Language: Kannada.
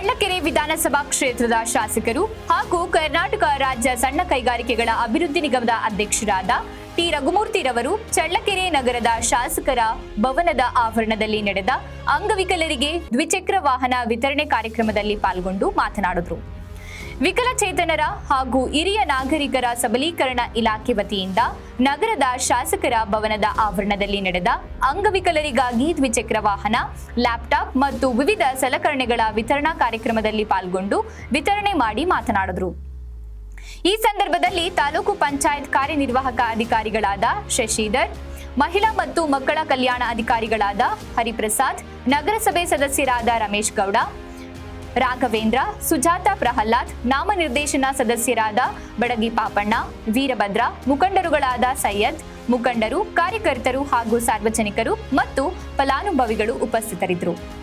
ಚಳ್ಳಕೆರೆ ವಿಧಾನಸಭಾ ಕ್ಷೇತ್ರದ ಶಾಸಕರು ಹಾಗೂ ಕರ್ನಾಟಕ ರಾಜ್ಯ ಸಣ್ಣ ಕೈಗಾರಿಕೆಗಳ ಅಭಿವೃದ್ಧಿ ನಿಗಮದ ಅಧ್ಯಕ್ಷರಾದ ಟಿ. ರಘುಮೂರ್ತಿರವರು ಚಳ್ಳಕೆರೆ ನಗರದ ಶಾಸಕರ ಭವನದ ಆವರಣದಲ್ಲಿ ನಡೆದ ಅಂಗವಿಕಲರಿಗೆ ದ್ವಿಚಕ್ರ ವಾಹನ ವಿತರಣೆ ಕಾರ್ಯಕ್ರಮದಲ್ಲಿ ಪಾಲ್ಗೊಂಡು ಮಾತನಾಡಿದರು. ವಿಕಲಚೇತನರ ಹಾಗೂ ಹಿರಿಯ ನಾಗರಿಕರ ಸಬಲೀಕರಣ ಇಲಾಖೆ ವತಿಯಿಂದ ನಗರದ ಶಾಸಕರ ಭವನದ ಆವರಣದಲ್ಲಿ ನಡೆದ ಅಂಗವಿಕಲರಿಗಾಗಿ ದ್ವಿಚಕ್ರ ವಾಹನ, ಲ್ಯಾಪ್ಟಾಪ್ ಮತ್ತು ವಿವಿಧ ಸಲಕರಣೆಗಳ ವಿತರಣಾ ಕಾರ್ಯಕ್ರಮದಲ್ಲಿ ಪಾಲ್ಗೊಂಡು ವಿತರಣೆ ಮಾಡಿ ಮಾತನಾಡಿದರು. ಈ ಸಂದರ್ಭದಲ್ಲಿ ತಾಲೂಕು ಪಂಚಾಯತ್ ಕಾರ್ಯನಿರ್ವಾಹಕ ಅಧಿಕಾರಿಗಳಾದ ಶಶಿಧರ್, ಮಹಿಳಾ ಮತ್ತು ಮಕ್ಕಳ ಕಲ್ಯಾಣ ಅಧಿಕಾರಿಗಳಾದ ಹರಿಪ್ರಸಾದ್, ನಗರಸಭೆ ಸದಸ್ಯರಾದ ರಮೇಶ್ ಗೌಡ ರಾಘವೇಂದ್ರ, ಸುಜಾತ ಪ್ರಹ್ಲಾದ್, ನಾಮನಿರ್ದೇಶನ ಸದಸ್ಯರಾದ ಬಡಗಿ ಪಾಪಣ್ಣ, ವೀರಭದ್ರ, ಮುಖಂಡರುಗಳಾದ ಸೈಯದ್, ಮುಖಂಡರು, ಕಾರ್ಯಕರ್ತರು ಹಾಗೂ ಸಾರ್ವಜನಿಕರು ಮತ್ತು ಫಲಾನುಭವಿಗಳು ಉಪಸ್ಥಿತರಿದ್ದರು.